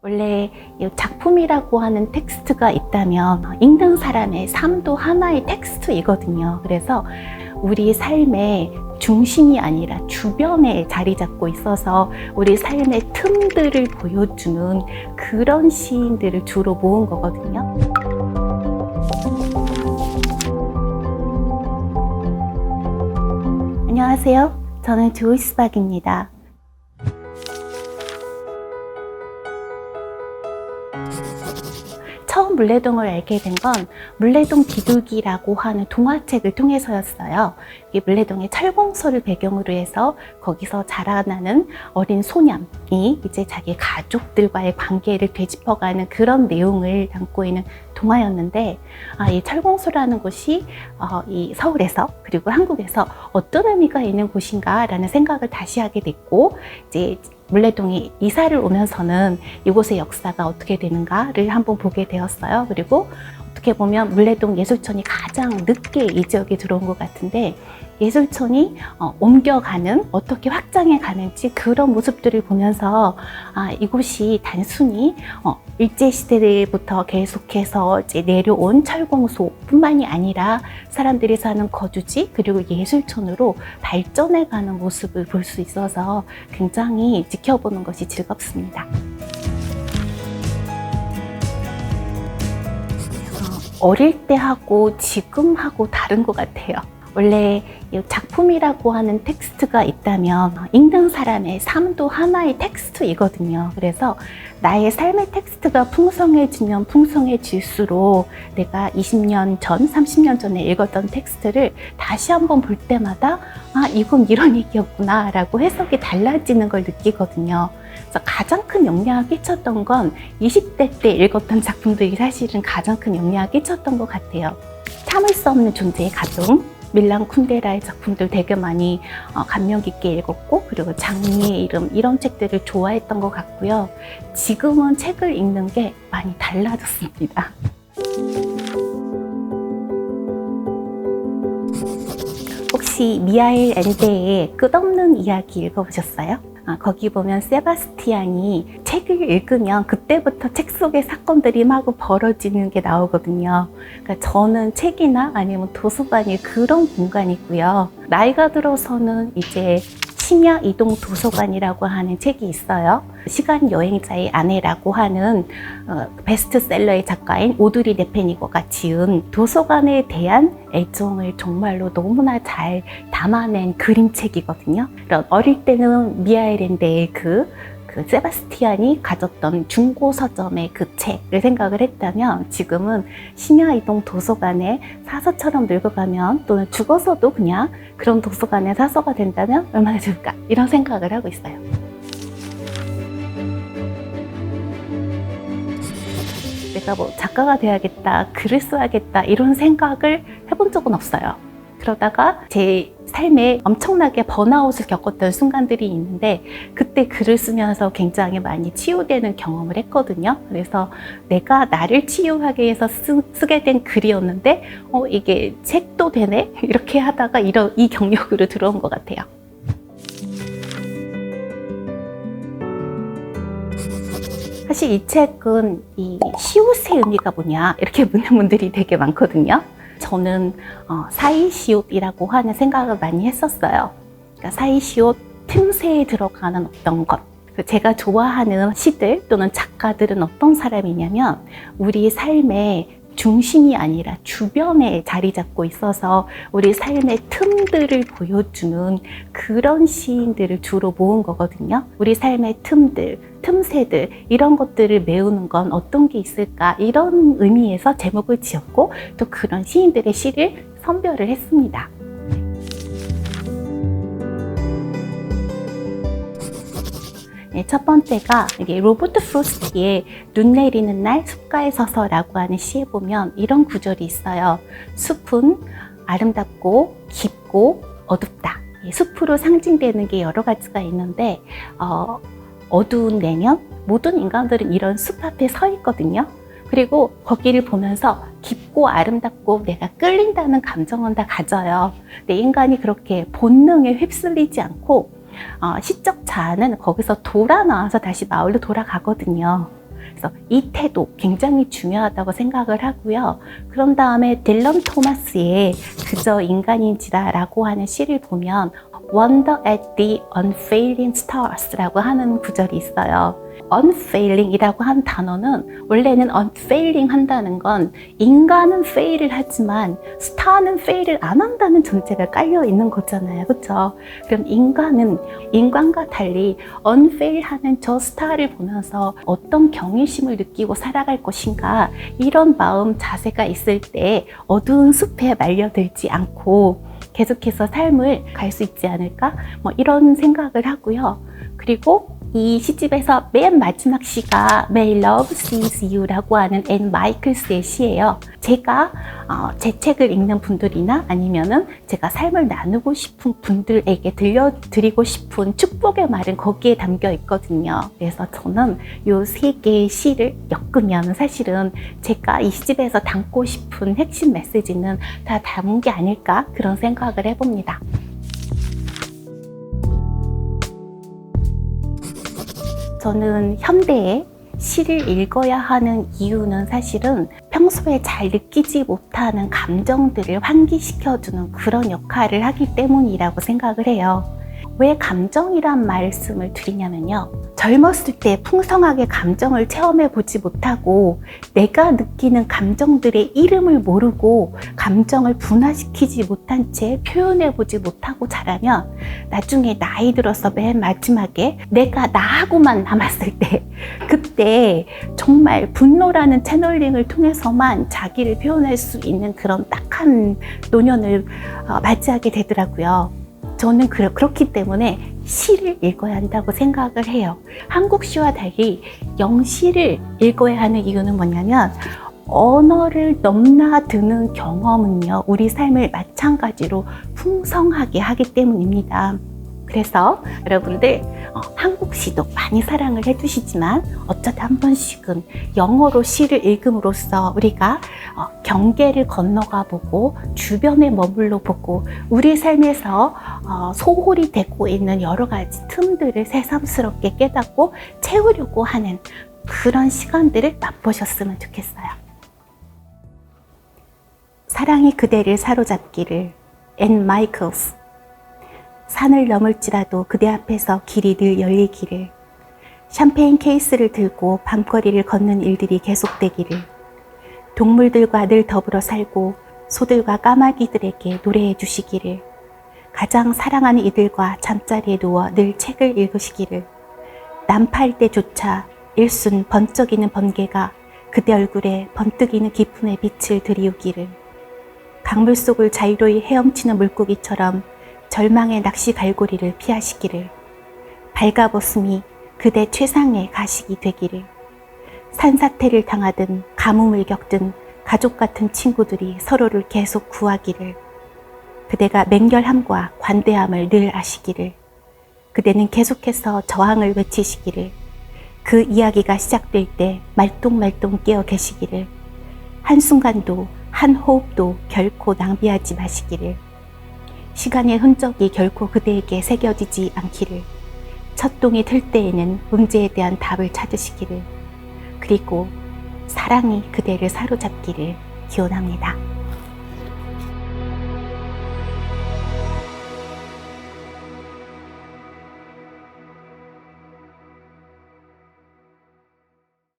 원래 이 작품이라고 하는 텍스트가 있다면 읽는 사람의 삶도 하나의 텍스트이거든요. 그래서 우리 삶의 중심이 아니라 주변에 자리 잡고 있어서 우리 삶의 틈들을 보여주는 그런 시인들을 주로 모은 거거든요. 안녕하세요. 저는 조이스 박입니다. 물레동을 알게 된 건 물레동 비둘기라고 하는 동화책을 통해서였어요. 이 물레동의 철공소를 배경으로 해서 거기서 자라나는 어린 소년이 이제 자기 가족들과의 관계를 되짚어가는 그런 내용을 담고 있는 동화였는데 아, 이 철공소라는 곳이 어, 이 서울에서 그리고 한국에서 어떤 의미가 있는 곳인가라는 생각을 다시 하게 됐고 이제 물레동이 이사를 오면서는 이곳의 역사가 어떻게 되는가를 한번 보게 되었어요. 그리고 어떻게 보면 물레동 예술촌이 가장 늦게 이 지역에 들어온 것 같은데 예술촌이 어, 옮겨가는 어떻게 확장해 가는지 그런 모습들을 보면서 아, 이곳이 단순히 어, 일제 시대부터 계속해서 이제 내려온 철공소뿐만이 아니라 사람들이 사는 거주지 그리고 예술촌으로 발전해 가는 모습을 볼 수 있어서 굉장히 지켜보는 것이 즐겁습니다. 어, 어릴 때 하고 지금 하고 다른 것 같아요. 원래 이 작품이라고 하는 텍스트가 있다면 읽는 사람의 삶도 하나의 텍스트이거든요. 그래서 나의 삶의 텍스트가 풍성해지면 풍성해질수록 내가 20년 전, 30년 전에 읽었던 텍스트를 다시 한번 볼 때마다 아, 이건 이런 얘기였구나 라고 해석이 달라지는 걸 느끼거든요. 그래서 가장 큰 영향을 끼쳤던 건 20대 때 읽었던 작품들이 사실은 가장 큰 영향을 끼쳤던 것 같아요. 참을 수 없는 존재의 가동, 밀란 쿤데라의 작품들 되게 많이 어, 감명 깊게 읽었고 그리고 장미의 이름 이런 책들을 좋아했던 것 같고요. 지금은 책을 읽는 게 많이 달라졌습니다. 혹시 미하일 엔데의 끝없는 이야기 읽어보셨어요? 아, 거기 보면 세바스티안이 책을 읽으면 그때부터 책 속의 사건들이 마구 벌어지는 게 나오거든요. 그러니까 저는 책이나 아니면 도서관이 그런 공간이고요. 나이가 들어서는 이제 심야 이동 도서관이라고 하는 책이 있어요. 시간 여행자의 아내라고 하는 어, 베스트셀러의 작가인 오드리 네페니거가 지은 도서관에 대한 애정을 정말로 너무나 잘 담아낸 그림책이거든요. 어릴 때는 미아일랜드의 그, 그 세바스티안이 가졌던 중고 서점의 그 책을 생각을 했다면 지금은 심야 이동 도서관에 사서처럼 늙어가면 또는 죽어서도 그냥 그런 도서관에 사서가 된다면 얼마나 좋을까 이런 생각을 하고 있어요. 내가 뭐 작가가 돼야겠다, 글을 써야겠다 이런 생각을 해본 적은 없어요. 그러다가 제 삶에 엄청나게 번아웃을 겪었던 순간들이 있는데 그때 글을 쓰면서 굉장히 많이 치유되는 경험을 했거든요. 그래서 내가 나를 치유하기 위해서 쓰, 쓰게 된 글이었는데 어 이게 책도 되네 이렇게 하다가 이런 이 경력으로 들어온 것 같아요. 사실 이 책은 이 시옷의 의미가 뭐냐 이렇게 묻는 분들이 되게 많거든요. 저는 어, 사이시옷이라고 하는 생각을 많이 했었어요. 그러니까 사이시옷 틈새에 들어가는 어떤 것. 그 제가 좋아하는 시들 또는 작가들은 어떤 사람이냐면 우리 삶의 중심이 아니라 주변에 자리 잡고 있어서 우리 삶의 틈들을 보여주는 그런 시인들을 주로 모은 거거든요. 우리 삶의 틈들, 틈새들, 이런 것들을 메우는 건 어떤 게 있을까? 이런 의미에서 제목을 지었고 또 그런 시인들의 시를 선별을 했습니다. 네, 첫 번째가 이게 로버트 프로스트의 눈 내리는 날 숲가에 서서라고 하는 시에 보면 이런 구절이 있어요. 숲은 아름답고 깊고 어둡다. 이 숲으로 상징되는 게 여러 가지가 있는데 어, 어두운 내면 모든 인간들은 이런 숲 앞에 서 있거든요. 그리고 거기를 보면서 깊고 아름답고 내가 끌린다는 감정은 다 가져요. 근데 인간이 그렇게 본능에 휩쓸리지 않고 어, 시적 자아는 거기서 돌아 나와서 다시 마을로 돌아가거든요. 그래서 이 태도 굉장히 중요하다고 생각을 하고요. 그런 다음에 딜런 토마스의 그저 인간인지라라고 하는 시를 보면 Wonder at the unfailing stars라고 하는 구절이 있어요. unfailing이라고 한 단어는 원래는 unfailing 한다는 건 인간은 fail을 하지만 스타는 fail을 안 한다는 전제가 깔려 있는 거잖아요. 그렇죠? 그럼 인간은 인간과 달리 unfail하는 저 스타를 보면서 어떤 경외심을 느끼고 살아갈 것인가 이런 마음 자세가 있을 때 어두운 숲에 말려들지 않고 계속해서 삶을 갈 수 있지 않을까? 뭐 이런 생각을 하고요. 그리고 이 시집에서 맨 마지막 시가 May Love Sees You라고 하는 앤 마이클스의 시예요. 제가 어, 제 책을 읽는 분들이나 아니면은 제가 삶을 나누고 싶은 분들에게 들려드리고 싶은 축복의 말은 거기에 담겨 있거든요. 그래서 저는 이세 개의 시를 엮으면 사실은 제가 이 시집에서 담고 싶은 핵심 메시지는 다 담은 게 아닐까 그런 생각을 해봅니다. 저는 현대에 시를 읽어야 하는 이유는 사실은 평소에 잘 느끼지 못하는 감정들을 환기시켜주는 그런 역할을 하기 때문이라고 생각을 해요. 왜 감정이란 말씀을 드리냐면요. 젊었을 때 풍성하게 감정을 체험해 보지 못하고 내가 느끼는 감정들의 이름을 모르고 감정을 분화시키지 못한 채 표현해 보지 못하고 자라면 나중에 나이 들어서 맨 마지막에 내가 나하고만 남았을 때 그때 정말 분노라는 채널링을 통해서만 자기를 표현할 수 있는 그런 딱한 노년을 어, 맞이하게 되더라고요. 저는 그- 그렇기 때문에 시를 읽어야 한다고 생각을 해요. 한국 시와 달리 영시를 읽어야 하는 이유는 뭐냐면 언어를 넘나드는 경험은요, 우리 삶을 마찬가지로 풍성하게 하기 때문입니다. 그래서 여러분들 어, 한국 시도 많이 사랑을 해주시지만 어쩌다 한 번씩은 영어로 시를 읽음으로써 우리가 어, 경계를 건너가 보고 주변에 머물러 보고 우리 삶에서 어, 소홀히 되고 있는 여러 가지 틈들을 새삼스럽게 깨닫고 채우려고 하는 그런 시간들을 맛보셨으면 좋겠어요. 사랑이 그대를 사로잡기를 앤 마이클스 산을 넘을지라도 그대 앞에서 길이 늘 열리기를. 샴페인 케이스를 들고 밤거리를 걷는 일들이 계속되기를. 동물들과 늘 더불어 살고 소들과 까마귀들에게 노래해 주시기를. 가장 사랑하는 이들과 잠자리에 누워 늘 책을 읽으시기를. 난파할 때조차 일순 번쩍이는 번개가 그대 얼굴에 번뜩이는 기쁨의 빛을 들이우기를. 강물 속을 자유로이 헤엄치는 물고기처럼 절망의 낚시 갈고리를 피하시기를 발가벗음이 그대 최상의 가식이 되기를 산사태를 당하든 가뭄을 겪든 가족 같은 친구들이 서로를 계속 구하기를 그대가 맹렬함과 관대함을 늘 아시기를 그대는 계속해서 저항을 외치시기를 그 이야기가 시작될 때 말똥말똥 깨어 계시기를 한순간도 한 호흡도 결코 낭비하지 마시기를 시간의 흔적이 결코 그대에게 새겨지지 않기를 첫 동이 틀 때에는 문제에 대한 답을 찾으시기를 그리고 사랑이 그대를 사로잡기를 기원합니다.